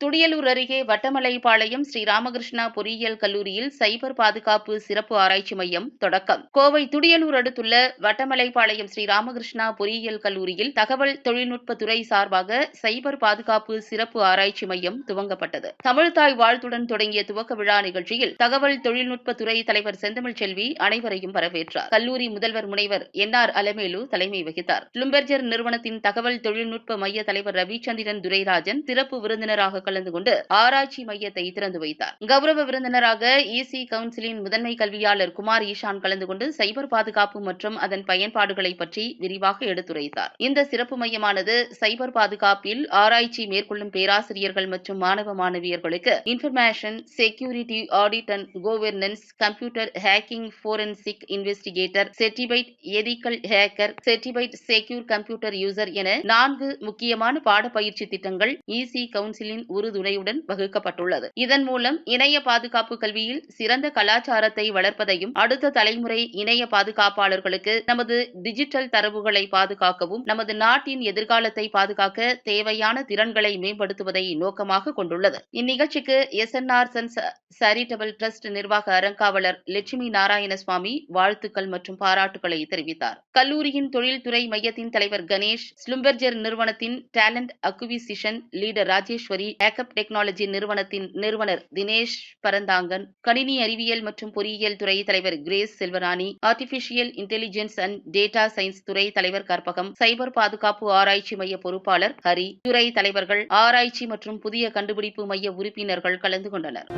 துடியலூர் அருகே வட்டமலைப்பாளையம் ஸ்ரீ ராமகிருஷ்ணா பொறியியல் கல்லூரியில் சைபர் பாதுகாப்பு சிறப்பு ஆராய்ச்சி மையம் தொடக்கம். கோவை துடியலூர் அடுத்துள்ள வட்டமலைப்பாளையம் ஸ்ரீ ராமகிருஷ்ணா பொறியியல் கல்லூரியில் தகவல் தொழில்நுட்பத்துறை சார்பாக சைபர் பாதுகாப்பு சிறப்பு ஆராய்ச்சி மையம் துவங்கப்பட்டது. தமிழ்தாய் வாழ்த்துடன் தொடங்கிய துவக்க விழா நிகழ்ச்சியில் தகவல் தொழில்நுட்பத்துறை தலைவர் செந்தமிழ் செல்வி அனைவரையும் வரவேற்றார். கல்லூரி முதல்வர் முனைவர் என் ஆர் அலமேலு தலைமை வகித்தார். லும்பெர்ஜர் நிறுவனத்தின் தகவல் தொழில்நுட்ப மைய தலைவர் ரவிச்சந்திரன் துரைராஜன் சிறப்பு விருந்தினராக கலந்து கொண்டு ஆராய்ச்சி மையத்தை திறந்து வைத்தார். கௌரவ விருந்தினராக இசி கவுன்சிலின் முதன்மை கல்வியாளர் குமார் ஈஷான் கலந்து கொண்டு சைபர் பாதுகாப்பு மற்றும் அதன் பயன்பாடுகளை பற்றி விரிவாக எடுத்துரைத்தார். இந்த சிறப்பு மையமானது சைபர் பாதுகாப்பில் ஆராய்ச்சி மேற்கொள்ளும் பேராசிரியர்கள் மற்றும் மாணவ மாணவியர்களுக்கு information security audit and governance computer hacking forensic investigator certified ethical hacker certified secure computer user என நான்கு முக்கியமான பாடப்பயிற்சி திட்டங்கள் இசி கவுன்சிலின் உறுதுணையுடன் வகுக்கப்பட்டுள்ளது. இதன் மூலம் இணைய பாதுகாப்பு கல்வியில் சிறந்த கலாச்சாரத்தை வளர்ப்பதையும் அடுத்த தலைமுறை இணைய பாதுகாப்பாளர்களுக்கு நமது டிஜிட்டல் தரவுகளை பாதுகாக்கவும் நமது நாட்டின் எதிர்காலத்தை பாதுகாக்க தேவையான திறன்களை மேம்படுத்துவதை நோக்கமாக கொண்டுள்ளது. இந்நிகழ்ச்சிக்கு S N R sons charitable trust நிர்வாக அறங்காவலர் லட்சுமி நாராயணசுவாமி வாழ்த்துக்கள் மற்றும் பாராட்டுகளை தெரிவித்தார். கல்லூரியின் தொழில்துறை மையத்தின் தலைவர் கணேஷ் ஸ்லும்பெர்ஜர் நிறுவனத்தின் டேலண்ட் அக்குவிசிஷன் லீடர் ராஜேஸ்வரி ஏக்கப் டெக்னாலஜி நிறுவனத்தின் நிறுவனர் தினேஷ் பரந்தாங்கன் கணினி அறிவியல் மற்றும் பொறியியல் துறை தலைவர் Grace Selvarani artificial intelligence and data science துறை தலைவர் கற்பகம் சைபர் பாதுகாப்பு ஆராய்ச்சி மைய பொறுப்பாளர் ஹரி துறை தலைவர்கள் ஆராய்ச்சி மற்றும் புதிய கண்டுபிடிப்பு மைய உறுப்பினர்கள் கலந்து கொண்டனர்.